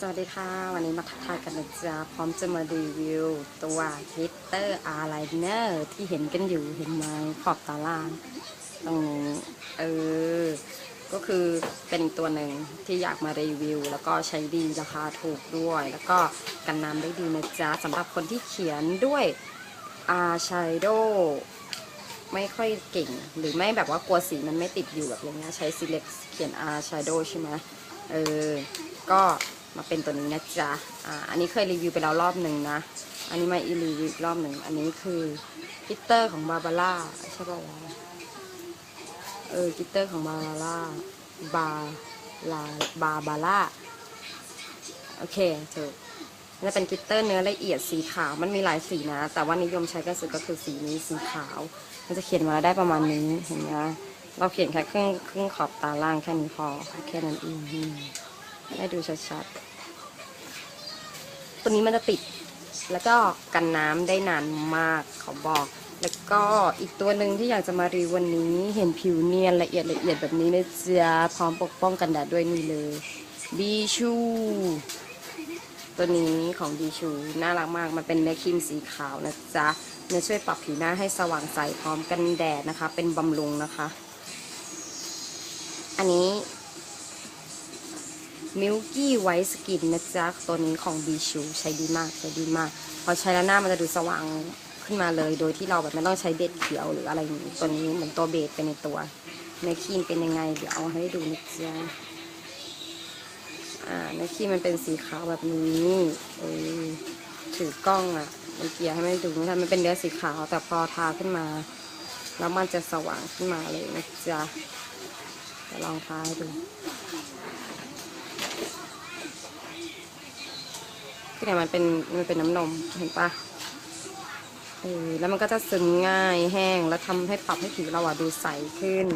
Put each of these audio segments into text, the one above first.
สวัสดีค่ะวันนี้มาทักทายกันนะจ๊ะพร้อมจะมารีวิวตัวฮิตเตอร์อาร์ไลเนอร์ที่เห็นกันอยู่เห็นไหมขอบตาล่างตรงนี้เออ ก็คือเป็นตัวหนึ่งที่อยากมารีวิว แล้วก็ใช้ดีราคาถูกด้วย แล้วก็กันน้ำได้ดีนะจ๊ะสำหรับคนที่เขียนด้วยอาชายโดไม่ค่อยเก่ง หรือไม่แบบว่ากลัวสีมันไม่ติดอยู่แบบอย่างเงี้ยใช้ select เขียน R shadow ใช่ไหมเออก็ มาเป็นตัวนี้นะจ๊ะอ่าอันนี้เคยรีวิวไปแล้วรอบหนึ่งนะ อันนี้มาอีรีวิวอีกรอบหนึ่ง อันนี้คือกิตเตอร์ของบาบาร่าใช่ป่าวะเออกิตเตอร์ของบาบาร่าบาลาบาบาร่าโอเคถูกนี่เป็นกิตเตอร์เนื้อละเอียดสีขาวมันมีหลายสีนะ แต่ว่านิยมใช้กันสุดก็คือสีนี้สีขาว มันจะเขียนมาได้ประมาณนี้เห็นไหมเราเขียนแค่ครึ่งครึ่งขอบตาล่างแค่นี้พอแค่นั้นเอง ให้ดูชัดๆ ตัวนี้มันจะติด แล้วก็กันน้ำได้นานมากเขาบอก แล้วก็อีกตัวหนึ่งที่อยากจะมารีวันนี้ เห็นผิวเนียนละเอียดละเอียดแบบนี้นะจ๊ะพร้อมปกป้องกันแดดด้วยนี่เลยดีชูตัวนี้ของดีชูน่ารักมาก มันเป็นเนื้อครีมสีขาวนะจ๊ะเนื้อช่วยปรับผิวหน้าให้สว่างใสพร้อมกันแดดนะคะ เป็นบำรุงนะคะ อันนี้ Milky White Skin นะจ๊ะ ตัวนี้ของดีชูใช้ดีมากใช้ดีมาก พอใช้แล้วหน้ามันจะดูสว่างขึ้นมาเลย โดยที่เราแบบไม่ต้องใช้เบ็ดเขียวหรืออะไรอย่างนี้ตัวนี้เหมือนตัวเบสเป็นในตัวเนื้อครีมเป็นยังไง เดี๋ยวเอาให้ดูนะจ๊ะอ่าในครีมมันเป็นสีขาวแบบนี้เออถือกล้องอะมันเกียร์ให้ไม่ดูไม่ทันมันเป็นเนื้อสีขาวแต่พอทาขึ้นมา แล้วมันจะสว่างขึ้นมาเลยนะจ๊ะเดี๋ยวลองทาให้ดู ที่ไหนมันเป็นมันเป็นน้ำนมเห็นปะเออแล้วมันก็จะซึมง่ายแห้งแล้วทำให้ปรับให้ผิวเราอะดูใสขึ้น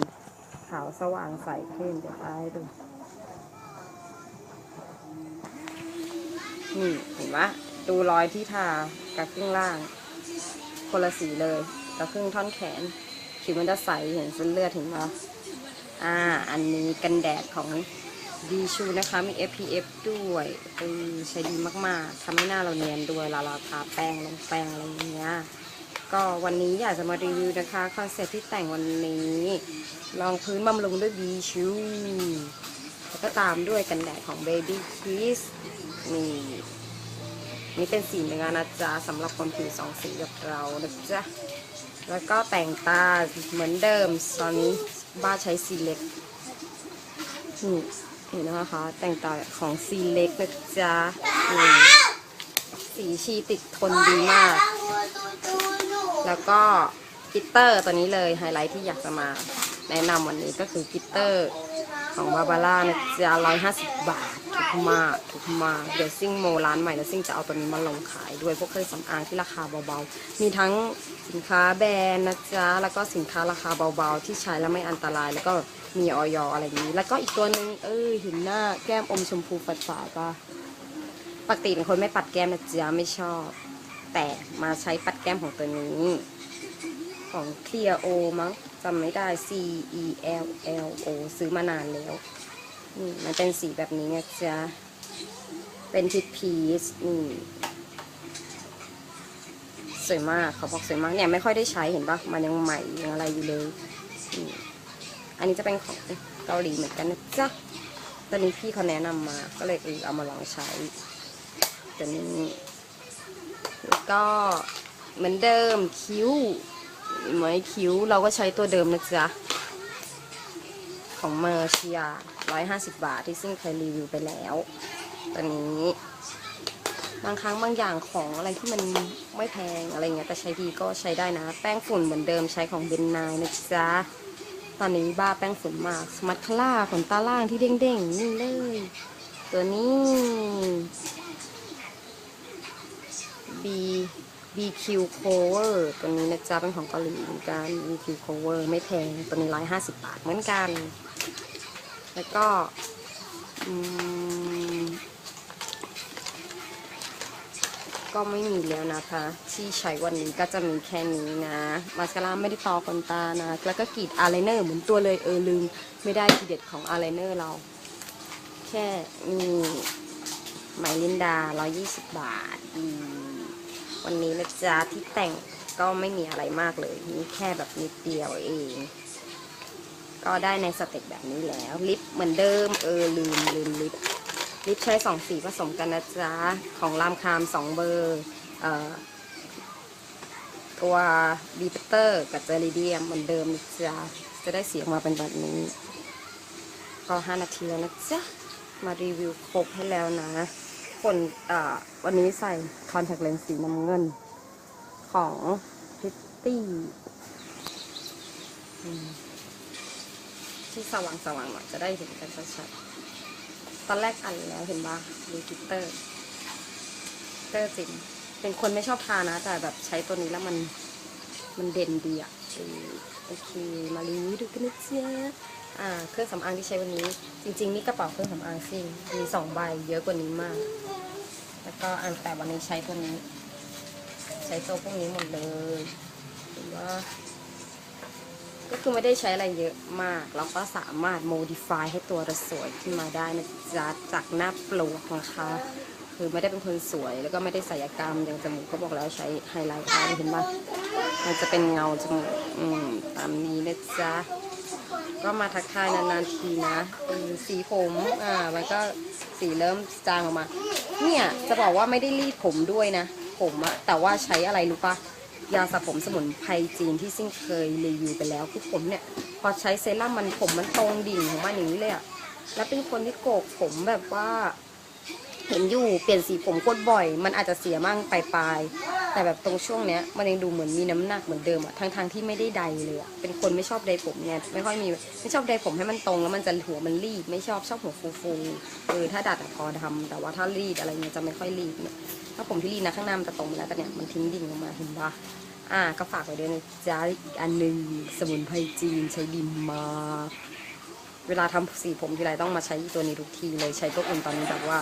ขาวสว่างใสขึ้นเดี๋ยวทาให้ดูนี่เห็นปะดูรอยที่ทากับครึ่งล่าง คนละสีเลยกับครึ่งท่อนแขน ผิวมันจะใสเห็นเส้นเลือดเห็นปะอ่า อันนี้กันแดดของ ดีชูนะคะ มี SPF ด้วยเออใช้ดีมากๆทำให้หน้าเราเนียนด้วยเวลาเราทาแป้งลงแป้งอะไรอย่างเงี้ยก็วันนี้อยากจะมารีวิวนะคะคอนเซ็ปต์ที่แต่งวันนี้รองพื้นบำรุงด้วยดีชูแล้วก็ตามด้วยกันแดดของ Baby Kiss นี่นี่เป็นสีเนื้อนะจ๊ะสำหรับคนผิวสองสีแบบเรานะจ๊ะแล้วก็แต่งตาเหมือนเดิมตอนนี้บ้าใช้สีเล็กนี่ เห็นนะคะ แต่งต่อของซีเล็กนะจ๊ะสีชีติดทนดีมาก แล้วก็กิตเตอร์ตัวนี้เลยไฮไลท์ที่อยากจะมา แนะนำวันนี้ก็คือกิตเตอร์ของบาบาร่านะจ๊ะร้อยห้าสิบบาท ถูกมากถูกมากเดี๋ยวซิ่งโมร้านใหม่แล้วซิ่งจะเอาตัวนี้มาลงขายด้วยพวกเครื่องสำอางที่ราคาเบาๆ มีทั้งสินค้าแบรนด์นะจ๊ะ แล้วก็สินค้าราคาเบาๆ ที่ใช้แล้วไม่อันตราย แล้วก็มีออยอะไรนี้ แล้วก็อีกตัวหนึงเออเห็นหน้าแก้มอมชมพูฝาดๆป่ะปกติเป็นคนไม่ปัดแก้มนะจ๊ะไม่ชอบ แต่มาใช้ปัดแก้มของตัวนี้ ของ Clear O มั้งจำไม่ได้ C E L L O ซื้อมานานแล้ว นี่มันเป็นสีแบบนี้นะจ๊ะ เป็นทิปพีซนี่สวยมากเขาบอกสวยมากเนี่ยไม่ค่อยได้ใช้เห็นปะมันยังใหม่ยังอะไรอยู่เลยนี่อันนี้จะเป็นของเกาหลีเหมือนกันนะจ๊ะตอนนี้พี่เขาแนะนำมาก็เลยเออเอามาลองใช้ตัวนี้แล้วก็เหมือนเดิมคิ้วเหมือนคิ้วเราก็ใช้ตัวเดิมนะจ๊ะของเมอร์เชีย ร้อยห้าสิบบาทที่ซึ่งเคยรีวิวไปแล้วตัวนี้บางครั้งบางอย่างของอะไรที่มันไม่แพงอะไรเงี้ยแต่ใช้ดีก็ใช้ได้นะ แป้งฝุ่นเหมือนเดิมใช้ของเบนนายนะจ๊ะตอนนี้บ้าแป้งฝุ่นมากสมัตคล่าขนตาล่างที่เด้งๆนี่เลย ตัวนี้ B BQ Cover ตัวนี้นะจ๊ะเป็นของเกาหลีเหมือนกัน BQ Cover ไม่แพงตัวนี้ร้อยห้าสิบบาทเหมือนกัน แล้วก็ก็ไม่มีแล้วนะคะ ที่ใช้วันนี้ก็จะมีแค่นี้นะมาสคาร่าไม่ได้ต่อขนตานะแล้วก็กรีดอายไลเนอร์เหมือนตัวเลยเออลืม ไม่ได้ทีเด็ดของอายไลเนอร์เรา แค่มีไมลินดา 120 บาทวันนี้นะจ๊ะที่แต่งก็ไม่มีอะไรมากเลยนี่แค่แบบนิดเดียวเอง ก็ได้ในสเต็ปแบบนี้แล้ว ลิปเหมือนเดิม เออ ลืมลืมลิป ลิปใช้สองสีผสมกันนะจ๊ะ ของรามคามสองเบอร์เอ่อตัวบีเตอร์กับเจอริเดียมเหมือนเดิมนะจ๊ะจะได้เสียงมาเป็นแบบนี้ ก็ห้านาทีแล้วนะจ๊ะ มารีวิวครบให้แล้วนะคนอ่าวันนี้ใส่คอนแทคเลนส์สีน้ำเงิน ของพิตตี้ ที่สว่างสว่างๆหน่อยจะได้เห็นกันชัดๆ ตอนแรกอันแล้วเห็นปะดูกิตเตอร์เตอร์จริง เป็นคนไม่ชอบทานะ แต่แบบใช้ตัวนี้แล้วมันมันเด่นดีอะโอเค มารีวิวดูกันนะจ๊อ่า เครื่องสำอางที่ใช้วันนี้ จริง ๆ นี่กระเป๋าเครื่องสำอางซิ่งมีสองใบเยอะกว่านี้มาก แล้วก็อันแต่วันนี้ใช้ตัวนี้ ใช้ตัวพวกนี้หมดเลยหรือว่า ก็คือไม่ได้ใช้อะไรเยอะมากแล้วก็สามารถ modify ให้ตัวเราสวยขึ้นมาได้นะจ๊ะจากหน้าปลวกนะคะ คือไม่ได้เป็นคนสวยแล้วก็ไม่ได้ศัลยกรรมอย่างจมูกเขาบอกแล้วใช้ไฮไลท์เอาเห็นปะมันจะเป็นเงาจมูกอืมตามนี้นะจ๊ะก็มาทักทายนานๆทีนะสีผมอ่ามันก็สีเริ่มจางออกมา เนี่ยจะบอกว่าไม่ได้รีดผมด้วยนะ ผมอะแต่ว่าใช้อะไรรู้ปะ ยาสระผมสมุนไพรจีนที่ซิ่งเคยรีวิวไปแล้วคือผมเนี่ยพอใช้เซรั่มมันผมมันตรงดิ่งของมันอย่างนี้เลยอะแล้วเป็นคนที่โกกผมแบบว่า เห็นอยู่เปลี่ยนสีผมโคตรบ่อย มันอาจจะเสียมั่งปลายแต่แบบตรงช่วงเนี้ยมันยังดูเหมือนมีน้ำหนักเหมือนเดิมอะทั้งทางที่ไม่ได้ใดเลยอะเป็นคนไม่ชอบใดผมไงไม่ค่อยมีไม่ชอบใดผมให้มันตรงแล้วมันจะหัวมันรีบไม่ชอบชอบหัวฟูๆเออถ้าดัดอะพอทำแต่ว่าถ้ารีดอะไรเงี้ยจะไม่ค่อยรีดเนี่ยถ้าผมที่รีดนะข้างหน้ามันจะตรงไปแล้วแต่เนี่ยมันทิ้งดิ่งลงมาเห็นปะอ่าก็ฝากไว้ด้วยนะจ๊ะอีกอันหนึ่งสมุนไพรจีนใช้ดีมากเวลาทำสีผมทีไรต้องมาใช้ตัวนี้ทุกทีเลยใช้ตัวอื่นตอนนี้แบบว่า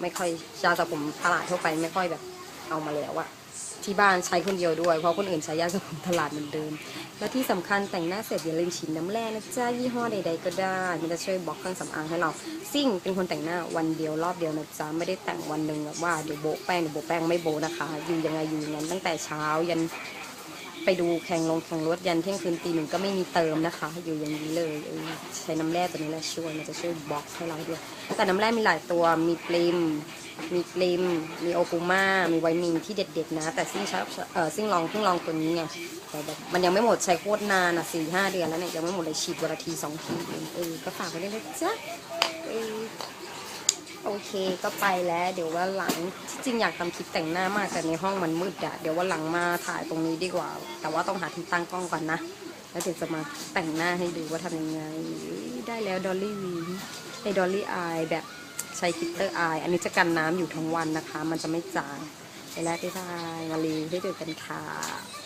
ไม่ค่อยยาสระผมตลาดทั่วไปไม่ค่อยแบบเอามาแล้วอะที่บ้านใช้คนเดียวด้วย เพราะคนอื่นใช้ยาสระผมตลาดเหมือนเดิม แล้วที่สำคัญแต่งหน้าเสร็จอย่าลืมฉีดน้ำแร่นะจ๊ะยี่ห้อใด ๆ ก็ได้ มันจะช่วยบล็อกเครื่องสำอางให้เรา ซิ่งเป็นคนแต่งหน้าวันเดียวรอบเดียวนะจ๊ะไม่ได้แต่งวันหนึ่งแบบว่าเดี๋ยวโบะแป้งเดี๋ยวโบะแป้งไม่โบนะคะ อยู่ยังไงอยู่อย่างนั้นตั้งแต่เช้ายัน ไปดูแข่งลงแข่งรถยันเที่ยงคืนตีหนึ่งก็ไม่มีเติมนะคะ อยู่อย่างนี้เลยเออใช้น้ำแร่ตัวนี้แหละช่วยมันจะช่วยบล็อกให้เราด้วย แต่น้ำแร่มีหลายตัวมีปริมมีปริมมีโอกูมามีไวมินที่เด็ดๆนะ แต่ซิ่งชอบเออซิ่งลองเพิ่งลองตัวนี้ไงแต่แบบมันยังไม่หมดใช้โคตรนานอะสี่ห้าเดือนแล้วเนี่ยยังไม่หมดเลยฉีดวันละทีสองทีเองเออก็ฝากไว้ด้วยนะจ๊ะเออ โอเคก็ไปแล้ว เดี๋ยววันหลังที่จริงอยากทำคลิปแต่งหน้ามากแต่ในห้องมันมืดอะเดี๋ยววันหลังมาถ่ายตรงนี้ดีกว่า แต่ว่าต้องหาที่ตั้งกล้องก่อนนะ แล้วเดี๋ยวจะมาแต่งหน้าให้ดูว่าทำยังไง ได้แล้วดอลลี่วีในดอลลี่อายแบบใช้คิตเตอร์อายอันนี้จะกันน้ำอยู่ทั้งวันนะคะ มันจะไม่จางไปแล้วที่ทายมารีวิวให้ดูกันค่ะ